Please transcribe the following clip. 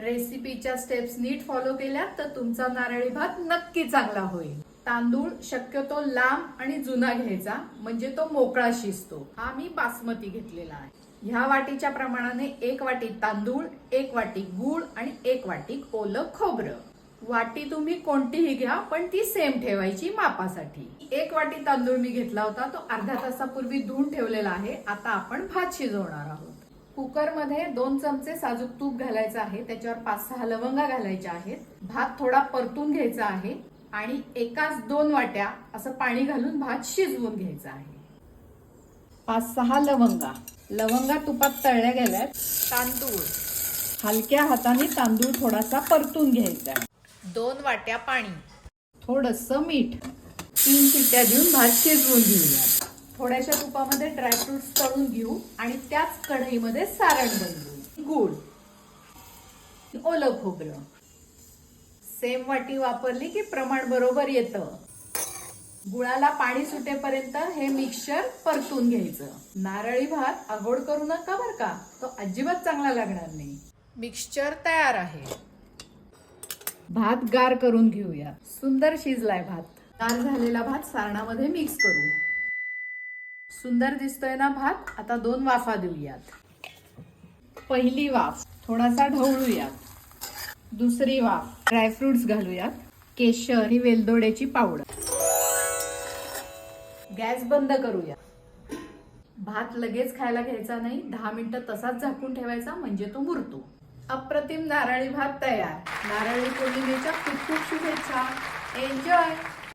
रेसिपीच्या steps नीट follow केल्या तर तुमचा नारळी भात नक्की चांगला होईल. तांदूळ शक्यतो लांब आणि जुना घ्यायचा म्हणजे तो मोकळा शिजतो. हा मी बासमती घेतलेला आहे. ह्या वाटीच्या प्रमाणाने एक वाटी तांदूळ एक वाटी गूळ आणि एक वाटी ओलं खोबरं. वाटी तुम्ही कोणतीही घ्या पण ती सेम ठेवायची मापासाठी. एक वाटी तांदूळ मी घेतला होता तो अर्ध्या तासापूर्वी धुवून ठेवलेला आहे. आता आपण भात शिजवणार आहोत. कुकरमध्ये दोन चमचे साजूक तूप घालायचं आहे त्याच्यावर पाच सहा लवंगा घालायच्या आहेत. भात थोडा परतून घ्यायचा आहे आणि एकाच दोन वाट्या असं पाणी घालून भात शिजवून घ्यायचा आहे. पाच सहा लवंगा. लवंगा तुपात तळल्या गेल्यात. तांदूळ. हलक्या हाताने तांदूळ थोडासा परतून घ्यायचा दोन वाट्या पाणी. थोडस मीठ. तीन शिट्ट्या देऊन भात शिजवून घेऊया थोड्याशा तुपामध्ये ड्रायफ्रुट्स तळून घेऊ आणि त्याच कढईमध्ये सारण बनवू. गुळ. ओलं खोबरं. सेम वाटी वापरली की प्रमाण बरोबर येतं. गुळाला पाणी सुटेपर्यंत हे मिक्सचर परतून घ्यायचं. नारळी भात आगोड करू नका बर का? तो अजिबात चांगला लागणार नाही. मिक्सचर तयार आहे. भात गार करून घेऊया. सुंदर शिजलाय भात. गार झालेला भात सारणामध्ये मिक्स करू. सुंदर दिसतोय ना भात? आता दोन वाफा देऊयात. पहिली वाफ थोडासा ढवळूयात. दुसरी वाफ ड्रायफ्रुट्स घालूयात. केशर ही वेलदोड्याची पावडर. गॅस बंद करूया भात लगेच खायला घ्यायचा नाही दहा मिनिटं तसाच झाकून ठेवायचा म्हणजे तो मुरतो. अप्रतिम नारळी भात तयार. नारळी पौर्णिमेच्या खूप खूप शुभेच्छा. एन्जॉय